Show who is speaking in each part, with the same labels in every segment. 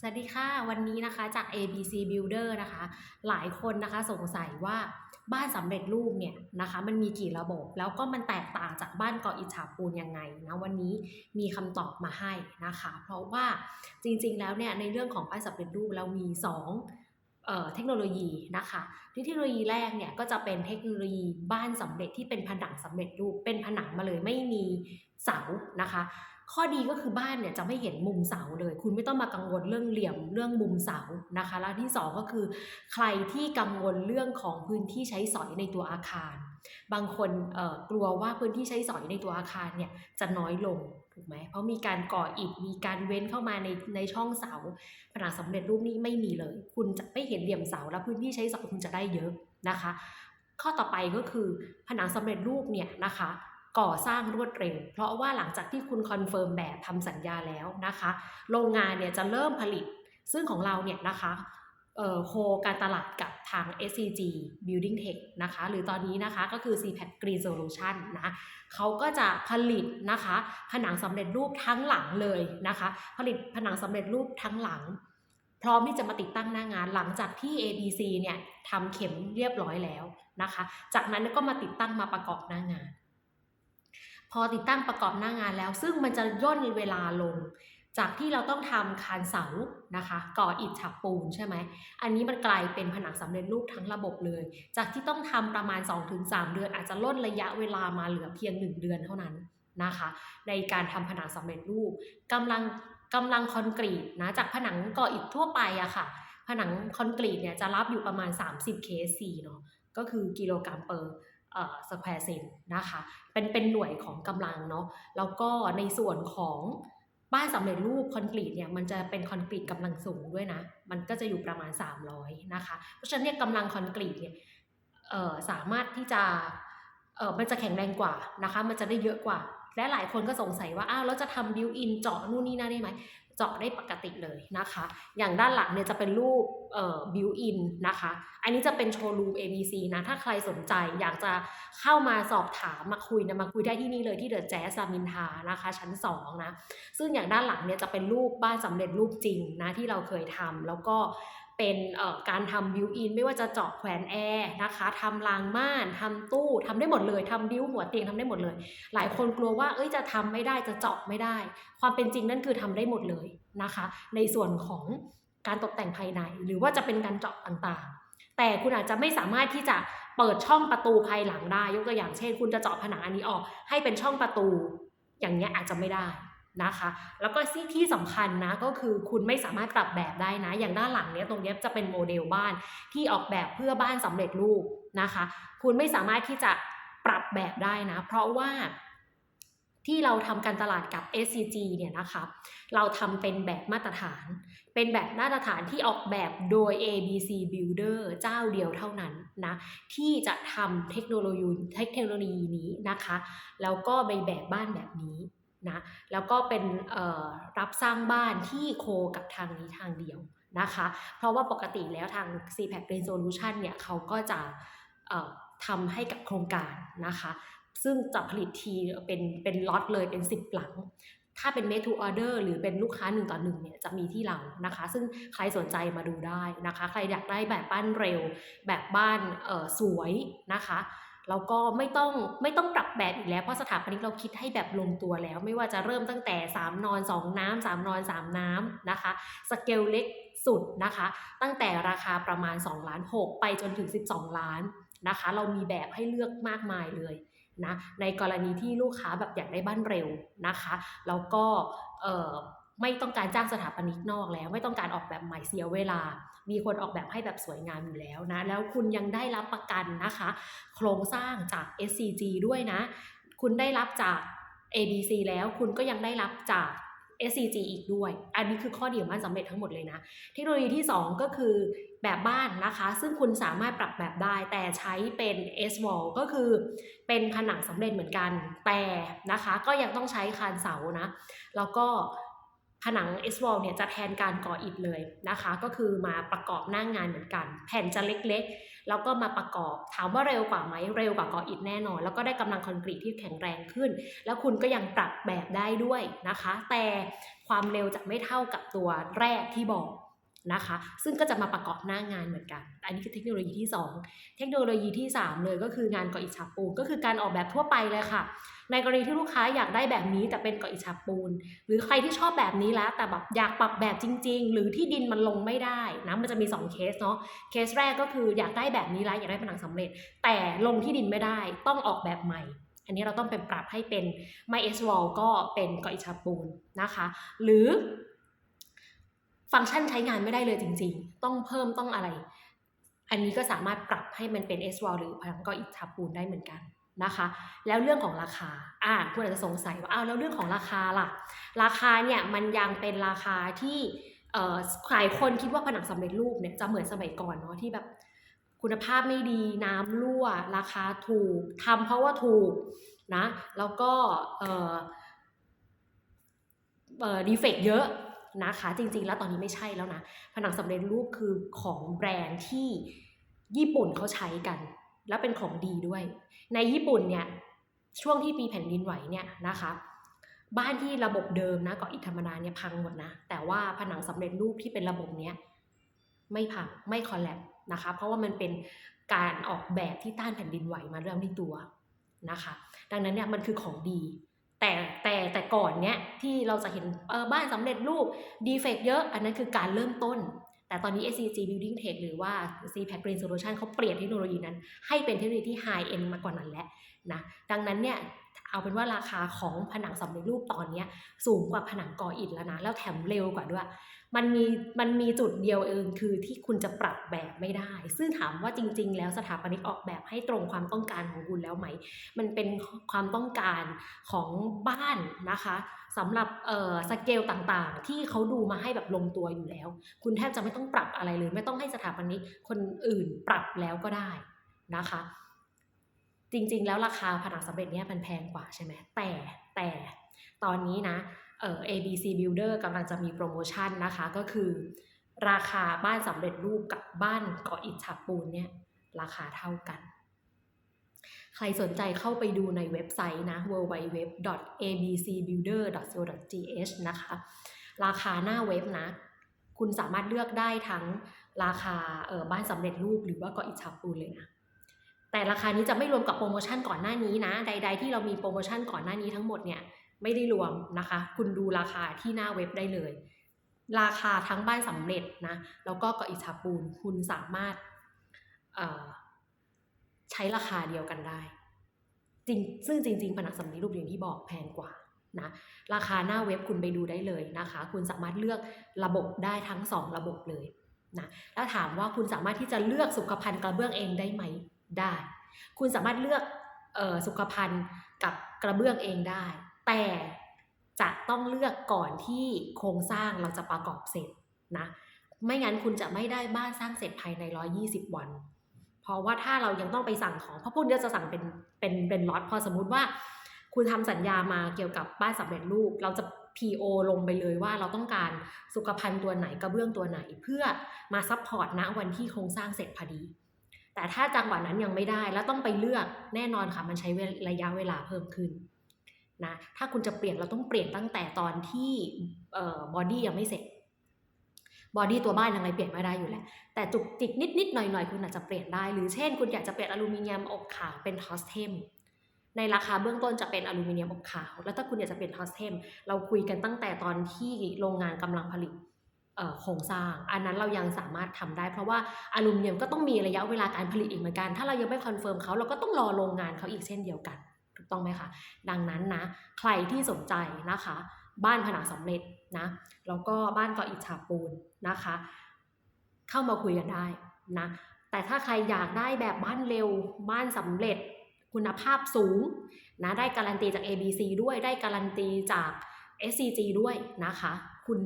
Speaker 1: สวัสดีค่ะ วันนี้นะคะจาก ABC Builder นะคะ หลายคนนะคะสงสัยว่าบ้านสำเร็จรูปเนี่ยนะคะมันมีกี่ระบบ แล้วก็มันแตกต่างจากบ้านเก่ออิฐฉาบปูนยังไงนะวันนี้มีคำตอบมาให้นะคะ เพราะว่าจริงๆแล้วเนี่ยในเรื่องของบ้านสำเร็จรูปเรามี 2เอ่อเทคโนโลยีนะคะเทคโนโลยีแรกเนี่ยก็จะเป็นเทคโนโลยีบ้านสำเร็จที่เป็นผนังสำเร็จรูปเป็นผนังมาเลยไม่มีเสานะคะ ข้อดีก็คือบ้านเนี่ยจะไม่เห็นมุมเสาเลย คุณไม่ต้องมากังวลเรื่องเหลี่ยมเรื่องมุมเสานะคะและที่สองก็คือใครที่กังวลเรื่องของพื้นที่ใช้สอยในตัวอาคาร บางคนกลัวว่าพื้นที่ใช้สอยในตัวอาคารเนี่ยจะน้อยลงถูกไหมเพราะมีการก่ออิฐมีการเว้นเข้ามาในในช่องเสาผนังสำเร็จรูปนี้ไม่มีเลย คุณจะไม่เห็นเหลี่ยมเสาและพื้นที่ใช้สอยคุณจะได้เยอะนะคะ ข้อต่อไปก็คือผนังสำเร็จรูปเนี่ยนะคะ ก่อสร้างรวดเร็ว เพราะว่าหลังจากที่คุณคอนเฟิร์มแบบทำสัญญาแล้วนะคะ โรงงานเนี่ยจะเริ่มผลิต ซึ่งของเราเนี่ยนะคะโคการตลาดกับทาง SCG Building Tech นะคะ หรือตอนนี้นะคะก็คือ CPAC Green Solution นะเขาก็จะผลิตนะคะ ผนังสำเร็จรูปทั้งหลังเลยนะคะ ผลิตผนังสำเร็จรูปทั้งหลัง พร้อมที่จะมาติดตั้งหน้างานหลังจากที่ ABC เนี่ยทำเข็มเรียบร้อยแล้วนะคะ จากนั้นก็มาติดตั้งมาประกอบหน้างาน พอติดตั้งประกอบหน้างานแล้ว ซึ่งมันจะย่นเวลาลง จากที่เราต้องทำคานเสานะคะ ก่ออิฐฉาบปูนใช่ไหมอันนี้มันกลายเป็นผนังสำเร็จรูปทั้งระบบเลย จากที่ต้องทำประมาณ 2-3 เดือน อาจจะล่นระยะเวลามาเหลือเพียง 1 เดือนเท่านั้นนะคะ ในการทำผนังสำเร็จรูปกำลังกำลังคอนกรีตนะจากผนังก่ออิฐทั่วไปอะค่ะ ผนังคอนกรีตเนี่ยจะรับอยู่ประมาณ 30 kc เนาะก็คือกิโลกรัมเปอร์ สแควร์เซนนะคะเป็นเป็นหน่วยของกำลังเนาะแล้วก็ในส่วนของบ้านสำเร็จรูปคอนกรีตเนี่ยมันจะเป็นคอนกรีตกำลังสูงด้วยนะ มันก็จะอยู่ประมาณ 300นะคะเพราะฉะนั้นเนี่ยกำลังคอนกรีตเนี่ยสามารถที่จะเออมันจะแข็งแรงกว่านะคะ มันจะได้เยอะกว่าและหลายคนก็สงสัยว่า อ้าวแล้วจะทำบิวอินเจาะนู่นนี่นั่นได้ไหม เจาะได้ปกติเลยนะคะ อย่างด้านหลังเนี่ยจะเป็นรูปเอ่อบิวอินนะคะ อันนี้จะเป็นโชว์รูม ABC นะ ถ้าใครสนใจอยากจะเข้ามาสอบถามมาคุยนะมาคุยได้ที่นี่เลยที่เดอะแจ๊สซามินทานะคะ ชั้น 2 นะ ซึ่งอย่างด้านหลังเนี่ยจะเป็นรูปบ้านสำเร็จรูปจริงนะที่เราเคยทำแล้วก็ เป็นการทำบิวอินไม่ว่าจะเจาะแขวนแอร์นะคะทำรางม่านทำตู้ทำได้หมดเลยทำบิวหัวเตียงทำได้หมดเลย หลายคนกลัวว่าเอ้ยจะทำไม่ได้จะเจาะไม่ได้ ความเป็นจริงนั่นคือทำได้หมดเลยนะคะ ในส่วนของการตกแต่งภายใน หรือว่าจะเป็นการเจาะต่างๆ แต่คุณอาจจะไม่สามารถที่จะเปิดช่องประตูภายหลังได้ ยกตัวอย่างเช่น คุณจะเจาะผนังอันนี้ออก ให้เป็นช่องประตู อย่างเงี้ยอาจจะไม่ได้ นะคะ แล้วก็ที่ที่สำคัญนะก็คือคุณไม่สามารถปรับแบบได้นะ อย่างด้านหลังเนี้ยตรงเนี้ยจะเป็นโมเดลบ้านที่ออกแบบเพื่อบ้านสำเร็จรูปนะคะ คุณไม่สามารถที่จะปรับแบบได้นะ เพราะว่าที่เราทำการตลาดกับ SCG เนี่ยนะคะ เราทำเป็นแบบมาตรฐาน เป็นแบบมาตรฐานที่ออกแบบโดย ABC Builder เจ้าเดียวเท่านั้นนะ ที่จะทำเทคโนโลยีเทคโนโลยีนี้นะคะ แล้วก็ไปแบบบ้านแบบนี้ นะแล้วก็เป็นรับสร้างบ้านที่โคกับทางนี้ทางเดียวนะคะ เพราะว่าปกติแล้วทาง CPAC Green Solution เนี่ยเขาก็จะทำให้กับโครงการนะคะ ซึ่งจะผลิตทีเป็นเป็นล็อตเลยเป็น 10 หลัง ถ้าเป็น made to order หรือเป็นลูกค้า1ต่อ1เนี่ยจะมีที่เรานะคะ ซึ่งใครสนใจมาดูได้นะคะ ใครอยากได้แบบบ้านเร็ว แบบบ้านสวยนะคะ แล้วก็ไม่ต้องไม่ต้องปรับแบบอีกแล้ว เพราะสถาปนิกเราคิดให้แบบลงตัวแล้ว ไม่ว่าจะเริ่มตั้งแต่ 3 นอน 2 น้ำ3นอน 3 น้ำนะคะสเกลเล็กสุดนะคะ ตั้งแต่ราคาประมาณ2ล้าน6ไปจนถึง 12 ล้านนะคะ เรามีแบบให้เลือกมากมายเลยนะในกรณีที่ลูกค้าแบบอยากได้บ้านเร็วนะคะแล้วก็ไม่ต้องการจ้างสถาปนิกนอกแล้ว ไม่ต้องการออกแบบใหม่เสียเวลา มีคนออกแบบให้แบบสวยงามอยู่แล้วนะ แล้วคุณยังได้รับประกันนะคะ โครงสร้างจาก SCG ด้วยนะ คุณได้รับจาก ABC แล้วคุณก็ยังได้รับจาก SCG อีกด้วย อันนี้คือข้อดีของบ้านสำเร็จทั้งหมดเลยนะ เทคโนโลยีที่ 2 ก็คือแบบบ้านนะคะ ซึ่งคุณสามารถปรับแบบได้ แต่ใช้เป็น S wall ก็คือเป็นผนังสำเร็จเหมือนกัน แต่นะคะ ก็ยังต้องใช้คานเสานะ แล้วก็ ผนัง S wall เนี่ยจะแทนการก่ออิฐเลยนะคะ ก็คือมาประกอบหน้างงานเหมือนกัน แผ่นจะเล็กๆ แล้วก็มาประกอบถามว่าเร็วกว่าไหมเร็วกว่าก่ออิฐแน่นอน แล้วก็ได้กำลังคอนกรีตที่แข็งแรงขึ้น แล้วคุณก็ยังปรับแบบได้ด้วยนะคะ แต่ความเร็วจะไม่เท่ากับตัวแรกที่บอก นะคะ ซึ่งก็จะมาประกอบหน้างานเหมือนกัน อันนี้คือเทคโนโลยีที่ 2 เทคโนโลยีที่ 3 เลยก็คืองานก่ออิฐฉาบปูนก็คือการออกแบบทั่วไปเลยค่ะ ในกรณีที่ลูกค้าอยากได้แบบนี้แต่เป็นก่ออิฐฉาบปูน หรือใครที่ชอบแบบนี้แล้ว แต่แบบอยากปรับแบบจริง ๆ หรือที่ดินมันลงไม่ได้นะมันจะมี 2 เคสเนาะเคสแรกก็คืออยากได้แบบนี้แล้วอยากได้ผนังสำเร็จ แต่ลงที่ดินไม่ได้ต้องออกแบบใหม่อันนี้เราต้องเป็นปรับให้เป็นไม่เอสวลก็เป็นก่ออิฐฉาบปูนนะคะ หรือ ฟังก์ชันใช้งานไม่ได้เลยจริง ๆ ต้องเพิ่มต้องอะไร อันนี้ก็สามารถปรับให้มันเป็น S wall หรือผนังก่ออิฐฉาบปูนได้เหมือนกันนะคะ แล้วเรื่องของราคาอ่าคุณอาจจะสงสัยว่าอ้าวแล้วเรื่องของราคาล่ะ ราคาเนี่ยมันยังเป็นราคาที่เอ่อหลายคนคิดว่าผนังสำเร็จรูปเนี่ยจะเหมือนสมัยก่อนเนาะที่แบบคุณภาพไม่ดีน้ำรั่ว ราคาถูกทำเพราะว่าถูกนะแล้วก็เอ่อเอ่อดีเฟกเยอะ นะคะจริงๆ แล้วตอนนี้ไม่ใช่แล้วนะผนังสำเร็จรูปคือของแบรนด์ที่ญี่ปุ่นเขาใช้กัน แล้วเป็นของดีด้วย ในญี่ปุ่นเนี่ยช่วงที่ปีแผ่นดินไหวเนี่ยนะคะบ้านที่ระบบเดิมนะเกาะอิฐธรรมดาเนี่ยพังหมดนะ แต่ว่าผนังสำเร็จรูปที่เป็นระบบเนี้ยไม่พังไม่คอลแลบนะคะ เพราะว่ามันเป็นการออกแบบที่ต้านแผ่นดินไหวมาเริ่มที่ตัวนะคะ ดังนั้นเนี่ยมันคือของดี แต่แต่แต่ก่อนเนี้ยที่เราจะเห็นบ้านสำเร็จรูปดีเฟกเยอะ อันนั้นคือการเริ่มต้น แต่ตอนนี้ SCG Building Tech หรือว่า CPAC Green Solution เขาเปลี่ยนเทคโนโลยีนั้น ให้เป็นเทคโนโลยีที่ High End มากกว่านั้นแล้วนะดังนั้นเนี่ย เอาเป็นว่าราคาของผนังสำเร็จรูปตอนเนี้ยสูงกว่าผนังก่ออิฐแล้วนะ แล้วแถมเร็วกว่าด้วย มันมีมันมีจุดเดียวเองคือที่คุณจะปรับแบบไม่ได้ ซึ่งถามว่าจริง ๆ แล้วสถาปนิกออกแบบให้ตรงความต้องการของคุณแล้วไหม มันเป็นความต้องการของบ้านนะคะสำหรับเอ่อสเกลต่างๆ ที่เขาดูมาให้แบบลงตัวอยู่แล้ว คุณแทบจะไม่ต้องปรับอะไรเลย ไม่ต้องให้สถาปนิกคนอื่นปรับแล้วก็ได้นะคะ จริง ๆ แล้วราคาผนังสำเร็จเนี่ยมันแพงกว่าใช่ไหมแต่แต่ตอนนี้นะเออ ABC Builder กำลังจะมีโปรโมชั่นนะคะ ก็คือ ราคาบ้านสำเร็จรูปกับบ้านก่ออิฐฉาบปูนเนี่ยราคาเท่ากัน ใครสนใจเข้าไปดูในเว็บไซต์นะ www.abcbuilder.co.th นะคะ ราคาหน้าเว็บนะ คุณสามารถเลือกได้ทั้งราคาเออบ้านสำเร็จรูปหรือว่าก่ออิฐฉาบปูนเลยนะ แต่ราคานี้จะไม่รวมกับโปรโมชั่นก่อนหน้านี้นะ ใด ๆ ที่เรามีโปรโมชั่นก่อนหน้านี้ทั้งหมดเนี่ยไม่ได้รวมนะคะ คุณดูราคาที่หน้าเว็บได้เลย ราคาทั้งบ้านสำเร็จนะ แล้วก็ก่ออิฐาปูนคุณสามารถใช้ราคาเดียวกันได้ จริงซึ่งจริง ๆ ผนังสำเร็จรูปอย่างที่บอกแพงกว่านะราคาหน้าเว็บคุณไปดูได้เลยนะคะ คุณสามารถเลือกระบบได้ทั้งสองระบบเลยนะแล้วถามว่าคุณสามารถที่จะเลือกสุขภัณฑ์กระเบื้องเองได้ไหม ได้ คุณสามารถเลือกออสุขภัณฑ์กับกระเบื้องเองได้ แต่จะต้องเลือกก่อนที่โครงสร้างเราจะประกอบเสร็จนะ ไม่งั้นคุณจะไม่ได้บ้านสร้างเสร็จภายใน 120 วัน เพราะว่าถ้าเรายังต้องไปสั่งของเพราะพวกนี้จะสั่งเป็นเป็นเป็นล็อตพอสมมุติว่า คุณทำสัญญามาเกี่ยวกับบ้านสำเร็จรูป เราจะ PO ลงไปเลยว่าเราต้องการสุขภัณฑ์ตัวไหนกระเบื้องตัวไหน เพื่อมาซัพพอร์ตณวันที่โครงสร้างเสร็จพอดี แต่ถ้าจังหวะนั้นยังไม่ได้แล้วต้องไปเลือกแน่นอนค่ะมันใช้ระยะเวลาเพิ่มขึ้นนะถ้าคุณจะเปลี่ยนเราต้องเปลี่ยนตั้งแต่ตอนที่เอ่อบอดี้ยังไม่เสร็จบอดี้ตัวบ้านยังไงเปลี่ยนไม่ได้อยู่แล้ว แต่จุกจิกนิดนิดๆหน่อยหน่อยๆคุณอาจจะเปลี่ยนได้ หรือเช่น คุณอยากจะเปลี่ยนอลูมิเนียมอบขาวเป็นทอสเทมในราคาเบื้องต้นจะเป็นอลูมิเนียมอบขาว แล้วถ้าคุณอยากจะเป็นทอสเทมเราคุยกันตั้งแต่ตอนที่โรงงานกำลังผลิต โครงสร้าง อันนั้นเรายังสามารถทำได้ เพราะว่าอลูมิเนียมก็ต้องมีระยะเวลาการผลิตอีกเหมือนกัน ถ้าเรายังไม่คอนเฟิร์มเขาเราก็ต้องรอโรงงานเขาอีกเช่นเดียวกัน ถูกต้องไหมคะดังนั้นนะใครที่สนใจนะคะ บ้านผนังสำเร็จนะแล้วก็บ้านก่ออิฐฉาบปูนนะคะ เข้ามาคุยกันได้นะแต่ถ้าใครอยากได้แบบบ้านเร็วบ้านสำเร็จคุณภาพสูงนะได้การันตีจาก ABC ด้วยได้การันตีจาก SCG ด้วยนะคะ คุณ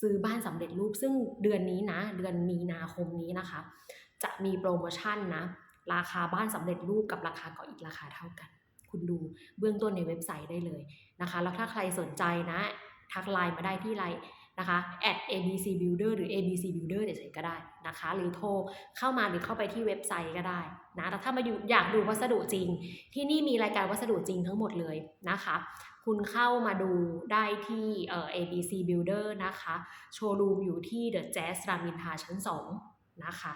Speaker 1: ซื้อบ้านสำเร็จรูปซึ่งเดือนนี้นะ เดือนมีนาคมนี้นะคะ จะมีโปรโมชั่นนะ ราคาบ้านสำเร็จรูปกับราคาก่ออิฐราคาเท่ากัน คุณดูเบื้องต้นในเว็บไซต์ได้เลยนะคะ แล้วถ้าใครสนใจนะทักไลน์มาได้ที่ไลน์นะคะ at abc builder หรือ abc builder เฉยๆก็ได้นะคะ หรือโทรเข้ามาหรือเข้าไปที่เว็บไซต์ก็ได้ นะแต่ถ้ามาอยู่อยากดูวัสดุจริง ที่นี่มีรายการวัสดุจริงทั้งหมดเลยนะคะ คุณเข้ามาดูได้ที่เอ่อ ABC Builder นะคะโชว์รูมอยู่ที่ The Jazz รามอินทาชั้น 2 นะคะ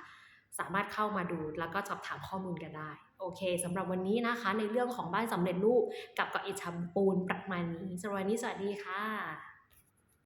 Speaker 1: สามารถเข้ามาดูแล้วก็สอบถามข้อมูลกันได้ โอเคสำหรับวันนี้นะคะในเรื่องของบ้านสำเร็จรูปกับเกาะอิฐชำปูนประมาณนี้สวันนี้สวัสดีค่ะ